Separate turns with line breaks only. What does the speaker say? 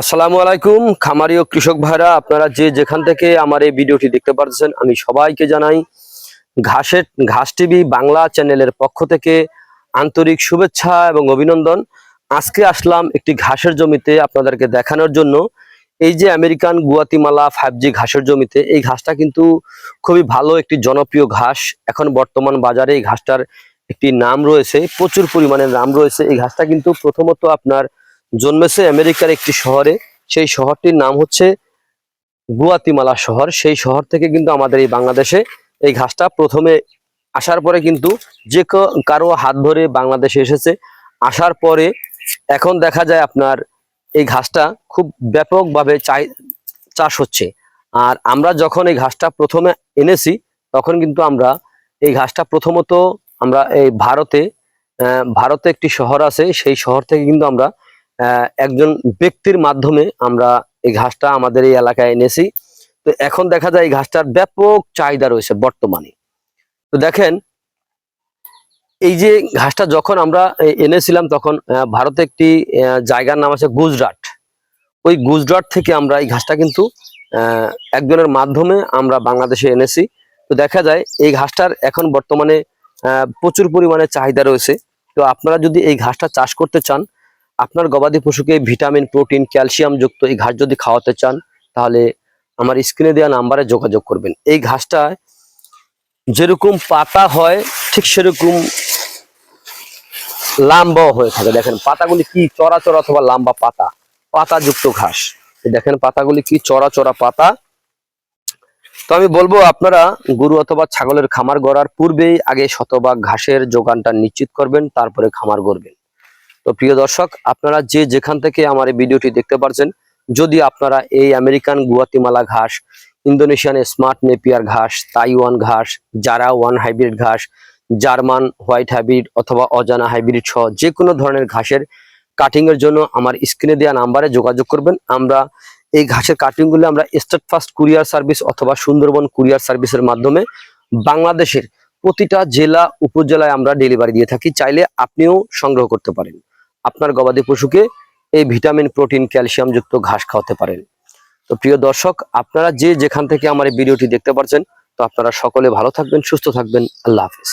আসসালামু আলাইকুম খামারি ও কৃষক ভাইরা, আপনারা যে যেখান থেকে আমার এই ভিডিওটি দেখতে পাচ্ছেন আমি সবাইকে জানাই ঘাসের ঘাস টিভি বাংলা চ্যানেলের পক্ষ থেকে আন্তরিক শুভেচ্ছা এবং অভিনন্দন। আজকে আসলাম একটি ঘাসের জমিতে আপনাদেরকে দেখানোর জন্য। এই যে আমেরিকান গুয়াতিমালা ফাইভ জি ঘাসের জমিতে, এই ঘাসটা কিন্তু খুবই ভালো একটি জনপ্রিয় ঘাস। এখন বর্তমান বাজারে এই ঘাসটার একটি নাম রয়েছে, প্রচুর পরিমাণে নাম রয়েছে। এই ঘাসটা কিন্তু প্রথমত আপনার জন্মেছে আমেরিকার একটি শহরে। সেই শহরটির নাম হচ্ছে গুয়াতিমালা শহর। সেই শহর থেকে কিন্তু আমাদের এই বাংলাদেশে এই ঘাসটা প্রথমে আসার পরে কিন্তু যে কারও হাত ধরে বাংলাদেশে এসেছে। আসার পরে এখন দেখা যায় আপনার এই ঘাসটা খুব ব্যাপকভাবে চাই, চাষ হচ্ছে। আর আমরা যখন এই ঘাসটা প্রথমে এনেছি, তখন কিন্তু আমরা এই ঘাসটা প্রথমত আমরা এই ভারতে ভারতে একটি শহর আছে। সেই শহর থেকে কিন্তু আমরা একজন ব্যক্তির মাধ্যমে আমরা এই ঘাসটা আমাদের এই এলাকায় এনেছি। তো এখন দেখা যায় এই ঘাসটার ব্যাপক চাহিদা রয়েছে বর্তমানে। তো দেখেন, এই যে ঘাসটা যখন আমরা এনেছিলাম তখন ভারতে একটি জায়গার নাম আছে গুজরাট। ওই গুজরাট থেকে আমরা এই ঘাসটা কিন্তু একজনের মাধ্যমে আমরা বাংলাদেশে এনেছি। তো দেখা যায় এই ঘাসটার এখন বর্তমানে প্রচুর পরিমাণে চাহিদা রয়েছে। তো আপনারা যদি এই ঘাসটা চাষ করতে চান আপনার গবাদি পশুকে ভিটামিন, প্রোটিন, ক্যালসিয়াম যুক্ত এই ঘাস যদি খাওয়াতে চান, তাহলে আমার স্ক্রিনে দেওয়া নাম্বারে যোগাযোগ করবেন। এই ঘাসটা যেরকম পাতা হয়, ঠিক সেরকম লাম্বাও হয়ে থাকে। দেখেন, পাতাগুলি কি চড়া চড়া অথবা লম্বা পাতা? পাতাযুক্ত ঘাস। দেখেন, পাতাগুলি কি চড়া চড়া পাতা? তো আমি বলব, আপনারা গরু অথবা ছাগলের খামার গড়ার পূর্বেই আগে শতভাগ ঘাসের যোগানটা নিশ্চিত করবেন, তারপরে খামার গড়বেন। তো প্রিয় দর্শক, আপনারা যে যেখান থেকে আমার এই ভিডিওটি দেখতে পারছেন, যদি আপনারা এই আমেরিকান গুয়াতিমালা ঘাস, ইন্দোনেশিয়ান স্মার্ট নেপিয়ার ঘাস, তাইওয়ান ঘাস, জারা ওয়ান হাইব্রিড ঘাস, জার্মান হোয়াইট হাইব্রিড অথবা অজানা হাইব্রিড সহ যে কোনো ধরনের ঘাসের কাটিং এর জন্য আমার স্ক্রিনে দেওয়া নাম্বারে যোগাযোগ করবেন। আমরা এই ঘাসের কাটিংগুলো আমরা স্টেট ফার্স্ট কুরিয়ার সার্ভিস অথবা সুন্দরবন কুরিয়ার সার্ভিসের মাধ্যমে বাংলাদেশের প্রতিটা জেলা, উপজেলায় আমরা ডেলিভারি দিয়ে থাকি। চাইলে আপনিও সংগ্রহ করতে পারেন। আপনার গবাদি পশুকে এই ভিটামিন, প্রোটিন, ক্যালসিয়াম যুক্ত ঘাস খাওয়াতে পারেন। তো প্রিয় দর্শক, আপনারা যে যেখান থেকে আমার এই ভিডিওটি দেখতে পাচ্ছেন তো আপনারা সকলে ভালো থাকবেন, সুস্থ থাকবেন। আল্লাহ হাফেজ।